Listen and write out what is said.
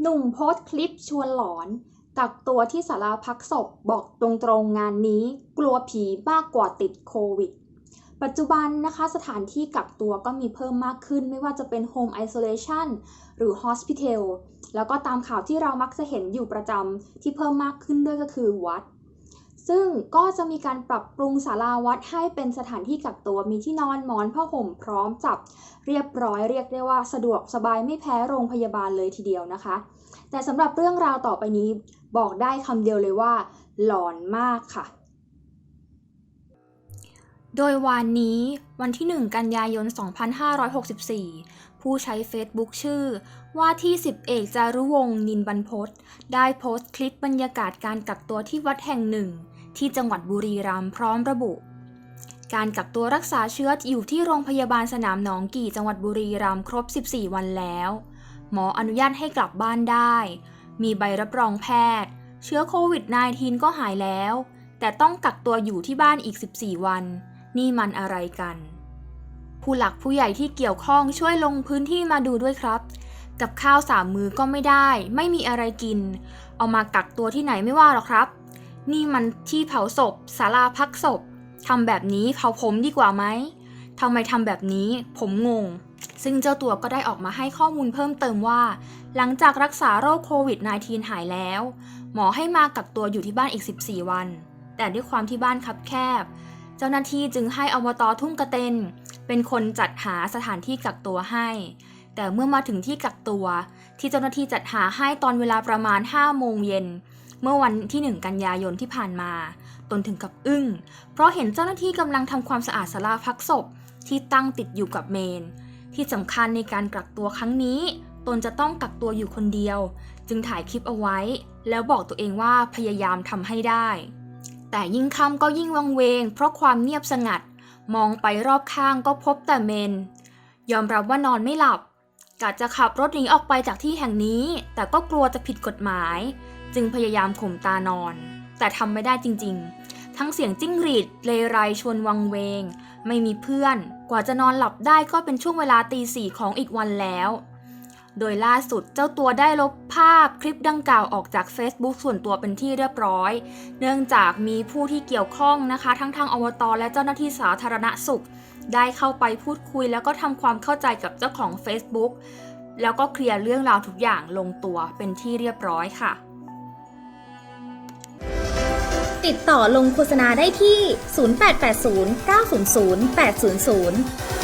หนุ่มโพสคลิปชวนหลอน กักตัวที่ศาลาพักศพบอกตรงๆงานนี้ กลัวผีมากกว่าติดโควิด ปัจจุบันนะคะสถานที่กักตัวก็มีเพิ่มมากขึ้น ไม่ว่าจะเป็น Home Isolation หรือ Hospital แล้วก็ตามข่าวที่เรามักจะเห็นอยู่ประจำที่เพิ่มมากขึ้นด้วยก็คือวัด ซึ่งก็จะมีการปรับปรุงศาลาวัดให้เป็นสถานที่กักตัวมีที่นอนหมอนผ้าห่มพร้อมจับ เรียบร้อยเรียกได้ว่าสะดวกสบายไม่แพ้โรงพยาบาลเลยทีเดียวนะคะ แต่สำหรับเรื่องราวต่อไปนี้บอกได้คำเดียวเลยว่า หลอนมากค่ะ โดยวันนี้วันที่ 1 กันยายน 2564 ผู้ใช้ Facebook ชื่อ ว่าที่สิบเอกจารุวงศ์นินบรรพตได้โพสต์คลิปบรรยากาศการกักตัวที่วัดแห่งหนึ่ง ที่จังหวัดบุรีรัมย์พร้อมระบุ การกักตัวรักษาเชื้ออยู่ที่โรงพยาบาลสนามหนองกี่จังหวัดบุรีรัมย์ครบ 14 วันแล้ว หมออนุญาตให้กลับบ้านได้ มีใบรับรองแพทย์ เชื้อโควิด -19 ก็หายแล้ว แต่ต้องกักตัวอยู่ที่บ้านอีก 14 วัน นี่มันอะไรกัน ผู้หลักผู้ใหญ่ที่เกี่ยวข้องช่วยลงพื้นที่มาดูด้วยครับ กับข้าวสามมือก็ไม่ได้ ไม่มีอะไรกิน เอามากักตัวที่ไหนไม่ว่าหรอกครับ นี่มันที่เผาศพศาลาพักศพทำแบบนี้เผาผมดีกว่าไหมทำไมทำแบบนี้ผมงง ซึ่งเจ้าตัวก็ได้ออกมาให้ข้อมูลเพิ่มเติมว่า หลังจากรักษาโรคโควิด -19 หายแล้ว หมอให้มากักตัวอยู่ที่บ้านอีก 14 วัน แต่ด้วยความที่บ้านคับแคบ เจ้าหน้าที่จึงให้อบตทุ่งกระเตนเป็นคนจัดหาสถานที่กักตัวให้ แต่เมื่อมาถึงที่กักตัว ที่เจ้าหน้าที่จัดหาให้ตอนเวลาประมาณ5โมงเย็นเมื่อวันที่ 1 กันยายนที่ผ่านมา ตนถึงกับอึ้ง เพราะเห็นเจ้าหน้าที่กำลังทำความสะอาดศาลาพักศพที่ตั้งติดอยู่กับเมน ที่สำคัญในการกักตัวครั้งนี้ ตนจะต้องกักตัวอยู่คนเดียว จึงถ่ายคลิปเอาไว้ แล้วบอกตัวเองว่าพยายามทำให้ได้ แต่ยิ่งค่ำก็ยิ่งวังเวง เพราะความเงียบสงัด มองไปรอบข้างก็พบแต่เมน ยอมรับว่านอนไม่หลับกะจะขับรถหนีออกไปจากที่แห่งนี้ แต่ก็กลัวจะผิดกฎหมาย จึงพยายามข่มตานอน แต่ทำไม่ได้จริง ๆ ทั้งเสียงจิ้งหรีดเลไรชวนวังเวง ไม่มีเพื่อน กว่าจะนอนหลับได้ก็เป็นช่วงเวลาตีสี่ของอีกวันแล้ว โดยล่าสุดเจ้าตัวได้ลบภาพคลิปดังกล่าวออกจาก Facebook ส่วนตัวเป็นที่เรียบร้อย เนื่องจากมีผู้ที่เกี่ยวข้องนะคะ ทั้งทางอบตและเจ้าหน้าที่สาธารณสุข ได้เข้าไปพูดคุยแล้วก็ทำความเข้าใจกับเจ้าของ Facebook แล้วก็เคลียร์เรื่องราวทุกอย่างลงตัวเป็นที่เรียบร้อยค่ะ ติดต่อลงโฆษณาได้ที่ 0880 900 800